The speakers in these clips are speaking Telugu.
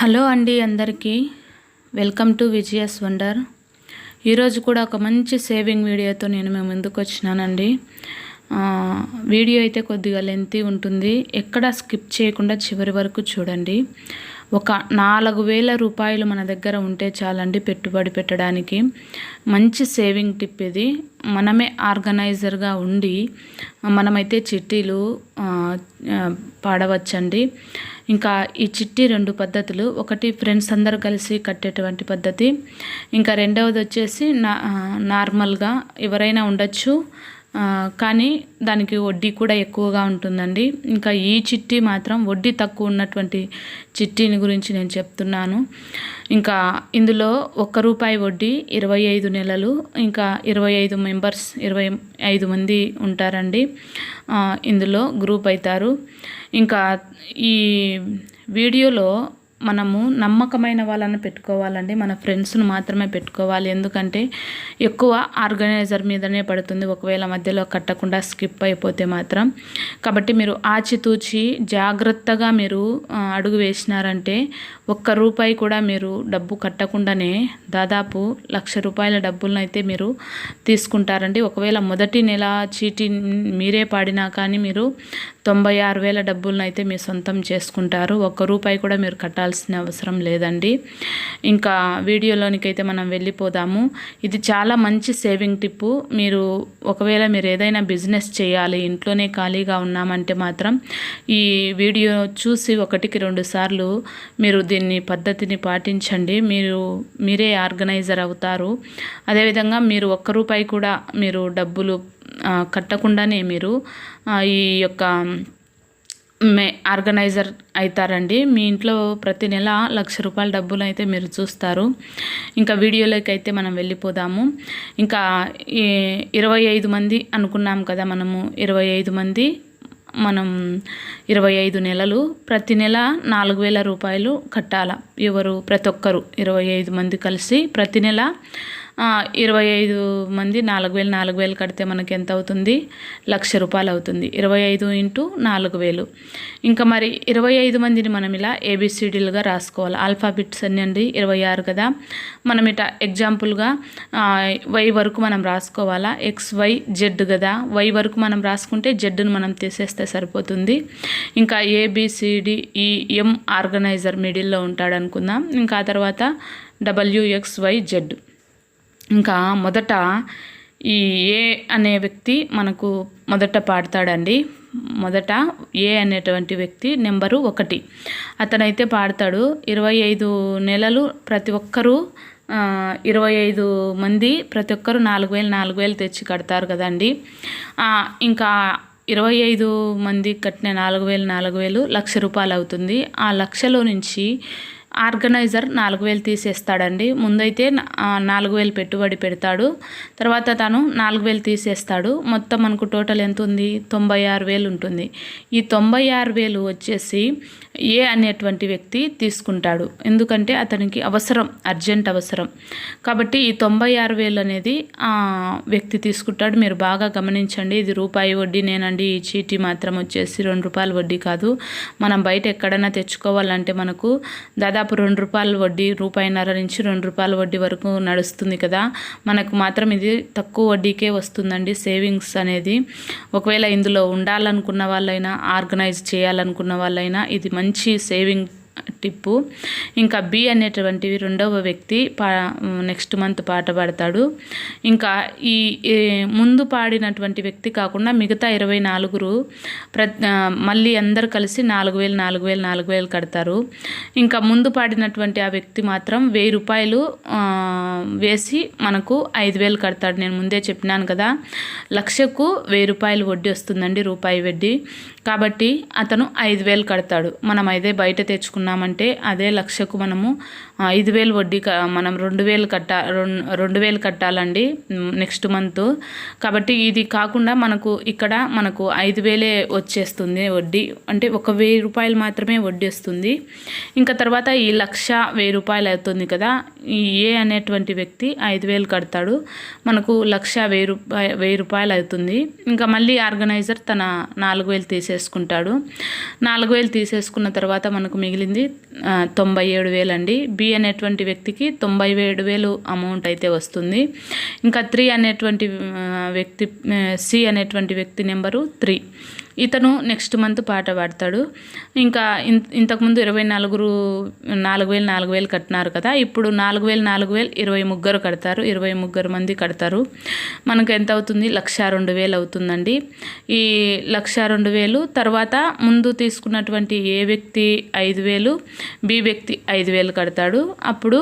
హలో అండి అందరికీ. Welcome to Vijaya's wonder. ఈరోజు కూడా ఒక మంచి సేవింగ్ వీడియోతో నేను మేము ముందుకు వచ్చినానండి. వీడియో అయితే కొద్దిగా లెంతీ ఉంటుంది. ఎక్కడ స్కిప్ చేయకుండా చివరి వరకు చూడండి. ఒక నాలుగు వేల రూపాయలు మన దగ్గర ఉంటే చాలండి పెట్టుబడి పెట్టడానికి. మంచి సేవింగ్ టిప్ ఇది. మనమే ఆర్గనైజర్గా ఉండి మనమైతే చిట్టీలు పాడవచ్చండి. ఇంకా ఈ చిట్టి రెండు పద్ధతులు. ఒకటి ఫ్రెండ్స్ అందరు కలిసి కట్టేటువంటి పద్ధతి. ఇంకా రెండవది వచ్చేసి నా నార్మల్గా ఎవరైనా ఉండొచ్చు. కానీ దానికి వడ్డీ కూడా ఎక్కువగా ఉంటుందండి. ఇంకా ఈ చిట్టి మాత్రం వడ్డీ తక్కువ ఉన్నటువంటి చిట్టీని గురించి నేను చెప్తున్నాను. ఇంకా ఇందులో ఒక్క రూపాయి వడ్డీ ఇరవై ఐదు నెలలు ఇంకా ఇరవై ఐదు మెంబర్స్ ఇరవై ఐదు మంది ఉంటారండి. ఇందులో గ్రూప్ అవుతారు. ఇంకా ఈ వీడియోలో మనము నమ్మకమైన వాళ్ళని పెట్టుకోవాలండి. మన ఫ్రెండ్స్ను మాత్రమే పెట్టుకోవాలి. ఎందుకంటే ఎక్కువ ఆర్గనైజర్ మీదనే పడుతుంది. ఒకవేళ మధ్యలో కట్టకుండా స్కిప్ అయిపోతే మాత్రం. కాబట్టి మీరు ఆచితూచి జాగ్రత్తగా మీరు అడుగు వేసినారంటే ఒక్క రూపాయి కూడా మీరు డబ్బు కట్టకుండానే దాదాపు లక్ష రూపాయల డబ్బులను అయితే మీరు తీసుకుంటారండి. ఒకవేళ మొదటి నెల చీటీ మీరే పాడినా కానీ మీరు తొంభై ఆరు వేల డబ్బులను అయితే మీ సొంతం చేసుకుంటారు. ఒక్క రూపాయి కూడా మీరు కట్టాల్సిన అవసరం లేదండి. ఇంకా వీడియోలోనికి అయితే మనం వెళ్ళిపోదాము. ఇది చాలా మంచి సేవింగ్ టిప్పు. మీరు ఒకవేళ మీరు ఏదైనా బిజినెస్ చేయాలి ఇంట్లోనే ఖాళీగా ఉన్నామంటే మాత్రం ఈ వీడియో చూసి ఒకటికి రెండు సార్లు మీరు దీన్ని పద్ధతిని పాటించండి. మీరు మీరే ఆర్గనైజర్ అవుతారు. అదేవిధంగా మీరు ఒక్క రూపాయి కూడా మీరు డబ్బులు కట్టకుండానే మీరు ఈ యొక్క మే ఆర్గనైజర్ అవుతారండి. మీ ఇంట్లో ప్రతి నెల లక్ష రూపాయల డబ్బులు అయితే మీరు చూస్తారు. ఇంకా వీడియోలోకి అయితే మనం వెళ్ళిపోదాము. ఇంకా ఈ ఇరవై ఐదు మంది అనుకున్నాం కదా మనము ఇరవై ఐదు మంది మనం ఇరవై ఐదు నెలలు ప్రతి నెల నాలుగు వేల రూపాయలు కట్టాల. ఎవరు? ప్రతి ఒక్కరు ఇరవై ఐదు మంది కలిసి ప్రతి నెల ఇరవై ఐదు మంది నాలుగు వేలు నాలుగు వేలు కడితే మనకి ఎంత అవుతుంది? లక్ష రూపాయలు అవుతుంది. ఇరవై ఐదు ఇంటూ నాలుగు వేలు. ఇంకా మరి ఇరవై ఐదు మందిని మనం ఇలా ఏబిసిడీలుగా రాసుకోవాలి. ఆల్ఫాబెట్స్ అన్ని అండి ఇరవై ఆరు కదా. మనం ఇట ఎగ్జాంపుల్గా వై వరకు మనం రాసుకోవాలా? ఎక్స్ వై జెడ్ కదా. వై వరకు మనం రాసుకుంటే జెడ్ను మనం తీసేస్తే సరిపోతుంది. ఇంకా ఏబిసిడి ఈ ఎం ఆర్గనైజర్ మిడిల్లో ఉంటాడు అనుకుందాం. ఇంకా ఆ తర్వాత డబ్ల్యూఎక్స్ వై జెడ్. ఇంకా మొదట ఈ ఏ అనే వ్యక్తి మనకు మొదట పాడతాడండి. మొదట ఏ అనేటువంటి వ్యక్తి నెంబరు ఒకటి. అతనైతే పాడతాడు. ఇరవై ఐదు నెలలు ప్రతి ఒక్కరూ ఇరవై ఐదు మంది ప్రతి ఒక్కరు నాలుగు వేలు నాలుగు వేలు తెచ్చి కడతారు కదండి. ఇంకా ఇరవై ఐదు మంది కట్టిన నాలుగు వేలు నాలుగు వేలు లక్ష రూపాయలు అవుతుంది. ఆ లక్షలో నుంచి ఆర్గనైజర్ నాలుగు వేలు తీసేస్తాడండి. ముందైతే నాలుగు వేలు పెట్టుబడి పెడతాడు. తర్వాత తను నాలుగు వేలు తీసేస్తాడు. మొత్తం మనకు టోటల్ ఎంత ఉంది? తొంభై ఆరు వేలు ఉంటుంది. ఈ తొంభై ఆరు వేలు వచ్చేసి ఏ అనేటువంటి వ్యక్తి తీసుకుంటాడు. ఎందుకంటే అతనికి అవసరం అర్జెంట్ అవసరం. కాబట్టి ఈ తొంభై ఆరు వేలు అనేది వ్యక్తి తీసుకుంటాడు. మీరు బాగా గమనించండి. ఇది రూపాయి వడ్డీ నేనండి. ఈ చీటీ మాత్రం వచ్చేసి రెండు రూపాయల వడ్డీ కాదు. మనం బయట ఎక్కడైనా తెచ్చుకోవాలంటే మనకు దాదాపు రెండు రూపాయల వడ్డీ రూపాయిన్నర నుంచి రెండు రూపాయల వడ్డీ వరకు నడుస్తుంది కదా. మనకు మాత్రం ఇది తక్కువ వడ్డీకే వస్తుందండి సేవింగ్స్ అనేది. ఒకవేళ ఇందులో ఉండాలనుకున్న వాళ్ళైనా ఆర్గనైజ్ చేయాలనుకున్న వాళ్ళైనా ఇది మంచి సేవింగ్ టిప్పు. ఇంకా బి అనేటువంటివి రెండవ వ్యక్తి పా నెక్స్ట్ మంత్ పాట పాడతాడు. ఇంకా ఈ ముందు పాడినటువంటి వ్యక్తి కాకుండా మిగతా ఇరవై నాలుగురు ప్ర మళ్ళీ అందరు కలిసి నాలుగు వేలు నాలుగు వేలు నాలుగు వేలు కడతారు. ఇంకా ముందు పాడినటువంటి ఆ వ్యక్తి మాత్రం వెయ్యి రూపాయలు వేసి మనకు ఐదు వేలు కడతాడు. నేను ముందే చెప్పినాను కదా లక్షకు వెయ్యి రూపాయలు వడ్డీ వస్తుందండి రూపాయి వడ్డీ. కాబట్టి అతను ఐదు వేలు కడతాడు. మనం అదే బయట తీసుకున్నామంటే అదే లక్షకు మనము ఐదు వేలు వడ్డీ మనం రెండు వేలు కట్ట రెండు రెండు వేలు కట్టాలండి నెక్స్ట్ మంత్. కాబట్టి ఇది కాకుండా మనకు ఇక్కడ మనకు ఐదు వేలే వచ్చేస్తుంది వడ్డీ. అంటే ఒక వెయ్యి రూపాయలు మాత్రమే వడ్డీ వస్తుంది. ఇంకా తర్వాత ఈ లక్ష వెయ్యి రూపాయలు అవుతుంది కదా ఈ ఏ అనేటువంటి వ్యక్తి ఐదు వేలు కడతాడు మనకు లక్ష వెయ్యి రూపాయ వెయ్యి రూపాయలు అవుతుంది. ఇంకా మళ్ళీ ఆర్గనైజర్ తన నాలుగు వేలు తీసేసుకుంటాడు. నాలుగు వేలు తీసేసుకున్న తర్వాత మనకు మిగిలింది ఉంటుంది తొంభై ఏడు వేలు అండి. బి అనేటువంటి వ్యక్తికి తొంభై ఏడు వేలు అమౌంట్ అయితే వస్తుంది. ఇంకా త్రీ అనేటువంటి వ్యక్తి సి అనేటువంటి వ్యక్తి నెంబరు త్రీ. ఇతను నెక్స్ట్ మంత్ పాట పాడతాడు. ఇంకా ఇంత ఇంతకుముందు ఇరవై నలుగురు నాలుగు వేలు నాలుగు వేలు కట్టినారు కదా ఇప్పుడు నాలుగు వేలు నాలుగు వేలు ఇరవై ముగ్గురు కడతారు ఇరవై ముగ్గురు మంది కడతారు. మనకు ఎంత అవుతుంది? లక్ష రెండు వేలు అవుతుందండి. ఈ లక్ష రెండు వేలు తర్వాత ముందు తీసుకున్నటువంటి ఏ వ్యక్తి ఐదు వేలు బి వ్యక్తి ఐదు వేలు కడతాడు. అప్పుడు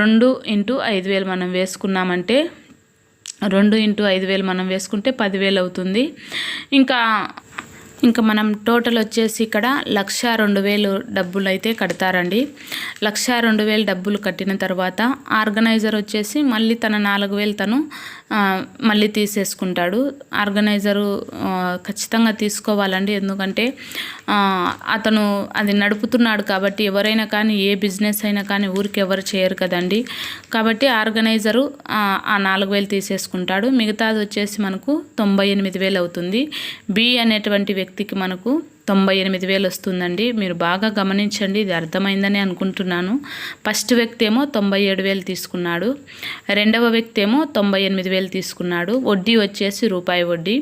రెండు ఇంటూ ఐదు వేలు మనం వేసుకున్నామంటే రెండు ఇంటూ ఐదు వేలు మనం వేసుకుంటే పదివేలు అవుతుంది. ఇంకా ఇంకా మనం టోటల్ వచ్చేసి ఇక్కడ లక్ష రెండు వేలు డబ్బులు అయితే కడతారండి. లక్ష రెండు వేలు డబ్బులు కట్టిన తర్వాత ఆర్గనైజర్ వచ్చేసి మళ్ళీ తన నాలుగు వేలు తను మళ్ళీ తీసేసుకుంటాడు. ఆర్గనైజరు ఖచ్చితంగా తీసుకోవాలండి. ఎందుకంటే అతను అది నడుపుతున్నాడు కాబట్టి ఎవరైనా కానీ ఏ బిజినెస్ అయినా కానీ ఊరికి ఎవరు చేయరు కదండి. కాబట్టి ఆర్గనైజరు ఆ, ఆ నాలుగు వేలు తీసేసుకుంటాడు. మిగతాది వచ్చేసి మనకు తొంభై ఎనిమిది వేలు అవుతుంది. బి అనేటువంటి వ్యక్తికి మనకు తొంభై ఎనిమిది వేలు వస్తుందండి. మీరు బాగా గమనించండి ఇది అర్థమైందని అనుకుంటున్నాను. ఫస్ట్ వ్యక్తి ఏమో తొంభై ఏడు వేలు తీసుకున్నాడు. రెండవ వ్యక్తి ఏమో తొంభై ఎనిమిది వేలు తీసుకున్నాడు. వడ్డీ వచ్చేసి రూపాయి వడ్డీ.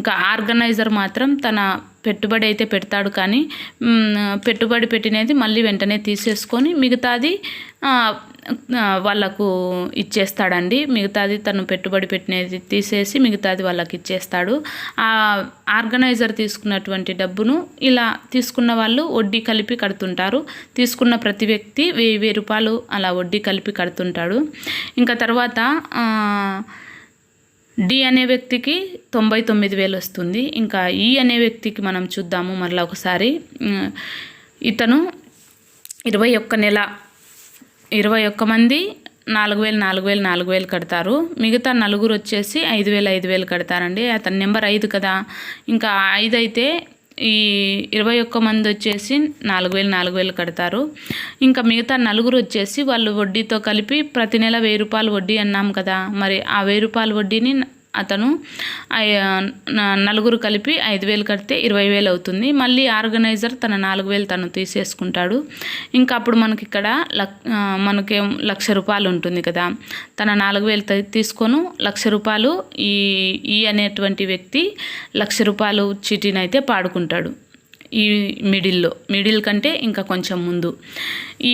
ఇంకా ఆర్గనైజర్ మాత్రం తన పెట్టుబడి అయితే పెడతాడు కానీ పెట్టుబడి పెట్టినది మళ్ళీ వెంటనే తీసేసుకొని మిగతాది వాళ్ళకు ఇచ్చేస్తాడండి. మిగతాది తను పెట్టుబడి పెట్టినది తీసేసి మిగతాది వాళ్ళకి ఇచ్చేస్తాడు. ఆ ఆర్గనైజర్ తీసుకున్నటువంటి డబ్బును ఇలా తీసుకున్న వాళ్ళు వడ్డీ కలిపి కడుతుంటారు. తీసుకున్న ప్రతి వ్యక్తి వెయ్యి వెయ్యి రూపాయలు అలా వడ్డీ కలిపి కడుతుంటాడు. ఇంకా తర్వాత డి అనే వ్యక్తికి తొంభై తొమ్మిది వేలు వస్తుంది. ఇంకా ఈ అనే వ్యక్తికి మనం చూద్దాము మరలా ఒకసారి. ఇతను ఇరవై ఒక్క నెల ఇరవై ఒక్క మంది నాలుగు వేలు నాలుగు వేలు నాలుగు వేలు కడతారు. మిగతా నలుగురు వచ్చేసి ఐదు వేలు ఐదు వేలు కడతారండి. అతని నెంబర్ ఐదు కదా. ఇంకా ఐదు అయితే ఈ ఇరవై ఒక్క మంది వచ్చేసి నాలుగు వేలు నాలుగు వేలు కడతారు. ఇంకా మిగతా నలుగురు వచ్చేసి వాళ్ళు వడ్డీతో కలిపి ప్రతి నెల వెయ్యి రూపాయలు వడ్డీ అన్నాం కదా. మరి ఆ వెయ్యి రూపాయల వడ్డీని అతను నలుగురు కలిపి ఐదు వేలు కడితే ఇరవై వేలు అవుతుంది. మళ్ళీ ఆర్గనైజర్ తన నాలుగు వేలు తను తీసేసుకుంటాడు. ఇంకా అప్పుడు మనకి ఇక్కడ లక్ మనకేం లక్ష రూపాయలు ఉంటుంది కదా. తన నాలుగు వేలు తీసుకొను లక్ష రూపాయలు ఈ ఈ అనేటువంటి వ్యక్తి లక్ష రూపాయలు చీటీని అయితే పాడుకుంటాడు. ఈ మిడిల్లో మిడిల్ కంటే ఇంకా కొంచెం ముందు.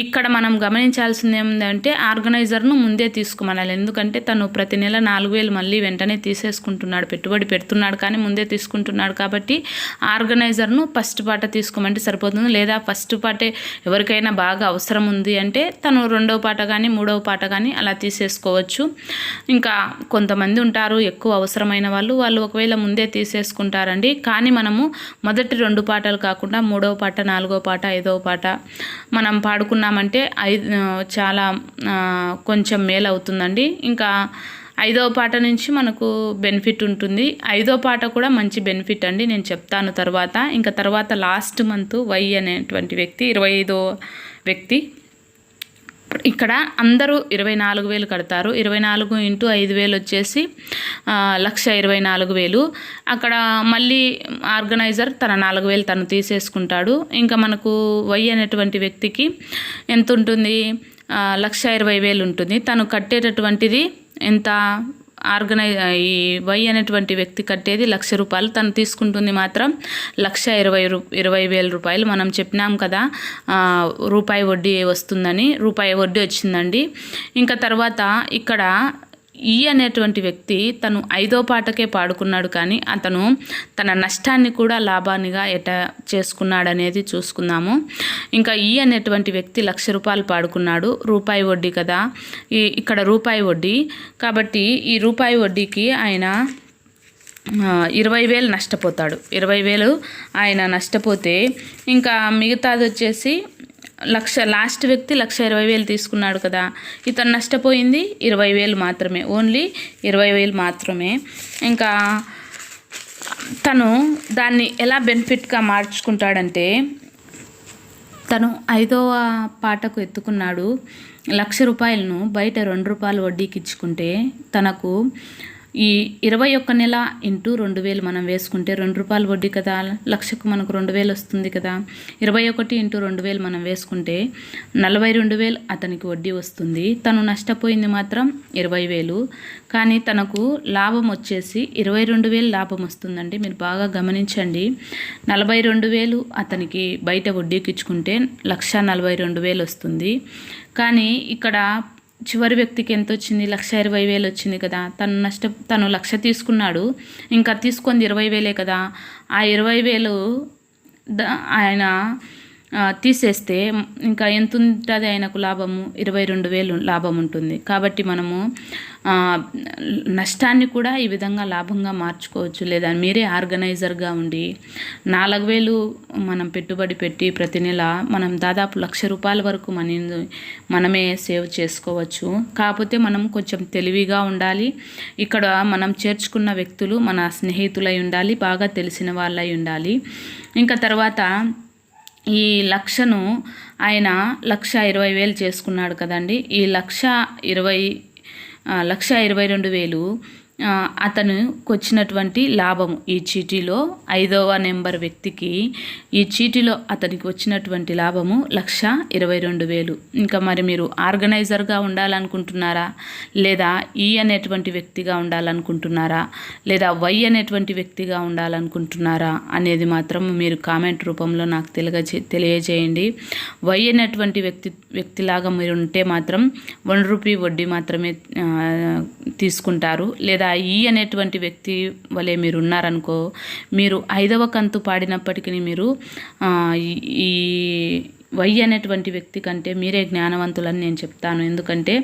ఇక్కడ మనం గమనించాల్సింది ఏమిటంటే ఆర్గనైజర్ను ముందే తీసుకోమనాలి. ఎందుకంటే తను ప్రతి నెల నాలుగు వేలు మళ్ళీ వెంటనే తీసేసుకుంటున్నాడు పెట్టుబడి పెడుతున్నాడు కానీ ముందే తీసుకుంటున్నాడు కాబట్టి ఆర్గనైజర్ను ఫస్ట్ పాట తీసుకోమంటే సరిపోతుంది. లేదా ఫస్ట్ పాటే ఎవరికైనా బాగా అవసరం ఉంది అంటే తను రెండవ పాట కానీ మూడవ పాట కానీ అలా తీసేసుకోవచ్చు. ఇంకా కొంతమంది ఉంటారు ఎక్కువ అవసరమైన వాళ్ళు. వాళ్ళు ఒకవేళ ముందే తీసేసుకుంటారండి. కానీ మనము మొదటి రెండు పాటలు కాకుండా మూడవ పాట నాలుగో పాట ఐదవ పాట మనం పాడుకున్నామంటే ఐదు చాలా కొంచెం మేలు అవుతుందండి. ఇంకా ఐదవ పాట నుంచి మనకు బెనిఫిట్ ఉంటుంది. ఐదో పాట కూడా మంచి బెనిఫిట్ అండి. నేను చెప్తాను తర్వాత. ఇంకా తర్వాత లాస్ట్ మంత్ వై అనేటువంటి వ్యక్తి ఇరవై ఐదో వ్యక్తి ఇక్కడ అందరూ ఇరవై నాలుగు వేలు కడతారు. ఇరవై నాలుగు ఇంటూ ఐదు వేలు వచ్చేసి లక్ష ఇరవై నాలుగు వేలు. అక్కడ మళ్ళీ ఆర్గనైజర్ తన నాలుగు వేలు తను తీసేసుకుంటాడు. ఇంకా మనకు వై అనేటువంటి వ్యక్తికి ఎంత ఉంటుంది లక్ష ఇరవై వేలు ఉంటుంది. తను కట్టేటటువంటిది ఎంత? ఆర్గనైజ్ ఈ వై అనేటువంటి వ్యక్తి కట్టేది లక్ష రూపాయలు. తను తీసుకుంటుంది మాత్రం లక్ష ఇరవై రూ ఇరవై వేల రూపాయలు. మనం చెప్పినాం కదా రూపాయి వడ్డీ వస్తుందని రూపాయి వడ్డీ వచ్చిందండి. ఇంకా తర్వాత ఇక్కడ ఈ అనేటువంటి వ్యక్తి తను ఐదో పాటకే పాడుకున్నాడు కానీ అతను తన నష్టాన్ని కూడా లాభానిగా ఎట చేసుకున్నాడనేది చూసుకుందాము. ఇంకా ఈ అనేటువంటి వ్యక్తి లక్ష రూపాయలు పాడుకున్నాడు. రూపాయి వడ్డీ కదా. ఈ ఇక్కడ రూపాయి వడ్డీ. కాబట్టి ఈ రూపాయి వడ్డీకి ఆయన ఇరవై వేలు నష్టపోతాడు. ఇరవై వేలు ఆయన నష్టపోతే ఇంకా మిగతాది వచ్చేసి లక్ష లాస్ట్ వ్యక్తి లక్ష ఇరవై వేలు తీసుకున్నాడు కదా. ఇతను నష్టపోయింది ఇరవై వేలు మాత్రమే. ఓన్లీ ఇరవై వేలు మాత్రమే. ఇంకా తను దాన్ని ఎలా బెనిఫిట్గా మార్చుకుంటాడంటే తను ఐదవ పాటకు ఎత్తుకున్నాడు. లక్ష రూపాయలను బయట రెండు రూపాయలు వడ్డీకి ఇచ్చుకుంటే తనకు ఈ ఇరవై ఒక్క నెల ఇంటూ రెండు వేలు మనం వేసుకుంటే రెండు రూపాయలు వడ్డీ కదా. లక్షకు మనకు రెండు వేలు వస్తుంది కదా. ఇరవై ఒకటి ఇంటూ రెండు వేలు మనం వేసుకుంటే నలభై రెండు వేలు అతనికి వడ్డీ వస్తుంది. తను నష్టపోయింది మాత్రం ఇరవై వేలు. కానీ తనకు లాభం వచ్చేసి ఇరవై రెండు వేలు లాభం వస్తుందండి. మీరు బాగా గమనించండి. నలభై రెండు వేలు అతనికి బయట వడ్డీకి ఇచ్చుకుంటే లక్ష నలభై రెండు వేలు వస్తుంది. కానీ ఇక్కడ చివరి వ్యక్తికి ఎంత వచ్చింది లక్ష ఇరవై వేలు వచ్చింది కదా. తను నష్ట తను లక్ష తీసుకున్నాడు. ఇంకా తీసుకుంది ఇరవై వేలే కదా. ఆ ఇరవై వేలు ఆయన తీసేస్తే ఇంకా ఎంత ఉంటుంది ఆయనకు లాభము? ఇరవై రెండు వేలు లాభం ఉంటుంది. కాబట్టి మనము నష్టాన్ని కూడా ఈ విధంగా లాభంగా మార్చుకోవచ్చు. లేదా మీరే ఆర్గనైజర్గా ఉండి నాలుగు వేలు మనం పెట్టుబడి పెట్టి ప్రతి నెల మనం దాదాపు లక్ష రూపాయల వరకు మనీ మనమే సేవ్ చేసుకోవచ్చు. కాకపోతే మనం కొంచెం తెలివిగా ఉండాలి. ఇక్కడ మనం చేర్చుకున్న వ్యక్తులు మన స్నేహితులై ఉండాలి బాగా తెలిసిన వాళ్ళై ఉండాలి. ఇంకా తర్వాత ఈ లక్షను ఆయన లక్ష ఇరవై వేలు చేసుకున్నాడు కదండి. ఈ లక్ష ఇరవై లక్ష ఇరవై రెండు వేలు అతనుకు వచ్చినటువంటి లాభము. ఈ చీటీలో ఐదవ నెంబర్ వ్యక్తికి ఈ చీటీలో అతనికి వచ్చినటువంటి లాభము లక్ష ఇరవై రెండు వేలు. ఇంకా మరి మీరు ఆర్గనైజర్గా ఉండాలనుకుంటున్నారా? లేదా ఈ అనేటువంటి వ్యక్తిగా ఉండాలనుకుంటున్నారా? లేదా వై అనేటువంటి వ్యక్తిగా ఉండాలనుకుంటున్నారా? అనేది మాత్రం మీరు కామెంట్ రూపంలో నాకు తెలియజే తెలియజేయండి. వై అనేటువంటి వ్యక్తి వ్యక్తిలాగా మీరు ఉంటే మాత్రం వన్ రూపీ వడ్డీ మాత్రమే తీసుకుంటారు. లేదా ఈ అనేటువంటి వ్యక్తి వలె మీరు ఉన్నారనుకో మీరు ఐదవ కంతు పాడినప్పటికీ మీరు ఈ వై అనేటువంటి వ్యక్తి కంటే మీరే జ్ఞానవంతులని నేను చెప్తాను. ఎందుకంటే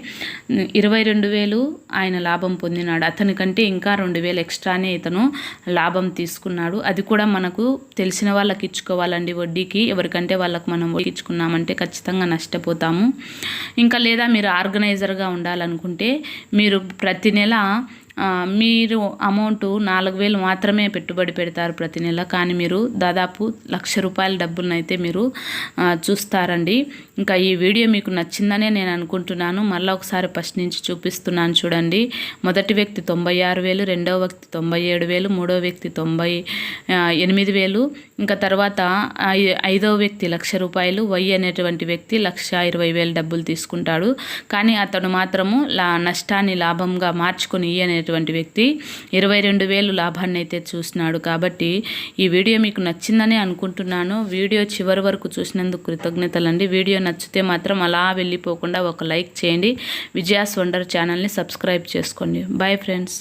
ఇరవై రెండు వేలు ఆయన లాభం పొందినాడు. అతని కంటే ఇంకా రెండు వేలు ఎక్స్ట్రానే ఇతను లాభం తీసుకున్నాడు. అది కూడా మనకు తెలిసిన వాళ్ళకి ఇచ్చుకోవాలండి వడ్డీకి. ఎవరికంటే వాళ్ళకు మనం ఇచ్చుకున్నామంటే ఖచ్చితంగా నష్టపోతాము. ఇంకా లేదా మీరు ఆర్గనైజర్గా ఉండాలనుకుంటే మీరు ప్రతి నెల మీరు అమౌంట్ నాలుగు వేలు మాత్రమే పెట్టుబడి పెడతారు ప్రతి నెల కానీ మీరు దాదాపు లక్ష రూపాయల డబ్బులను అయితే మీరు చూస్తారండి. ఇంకా ఈ వీడియో మీకు నచ్చిందనే నేను అనుకుంటున్నాను. మళ్ళీ ఒకసారి ఫస్ట్ నుంచి చూపిస్తున్నాను చూడండి. మొదటి వ్యక్తి తొంభై ఆరు వేలు రెండవ వ్యక్తి తొంభై ఏడు వేలు మూడో వ్యక్తి తొంభై ఎనిమిది వేలు. ఇంకా తర్వాత ఐదవ వ్యక్తి లక్ష రూపాయలు వై అనేటువంటి వ్యక్తి లక్ష ఇరవై వేలు డబ్బులు తీసుకుంటాడు. కానీ అతడు మాత్రము లా నష్టాన్ని లాభంగా మార్చుకొని అనే అనేటువంటి వ్యక్తి ఇరవై రెండు వేలు లాభాన్ని అయితే చూసినాడు. కాబట్టి ఈ వీడియో మీకు నచ్చిందని అనుకుంటున్నాను. వీడియో చివరి వరకు చూసినందుకు కృతజ్ఞతలండి. వీడియో నచ్చితే మాత్రం అలా వెళ్ళిపోకుండా ఒక లైక్ చేయండి. విజయాస్ వండర్ ఛానల్ని సబ్స్క్రైబ్ చేసుకోండి. Bye friends.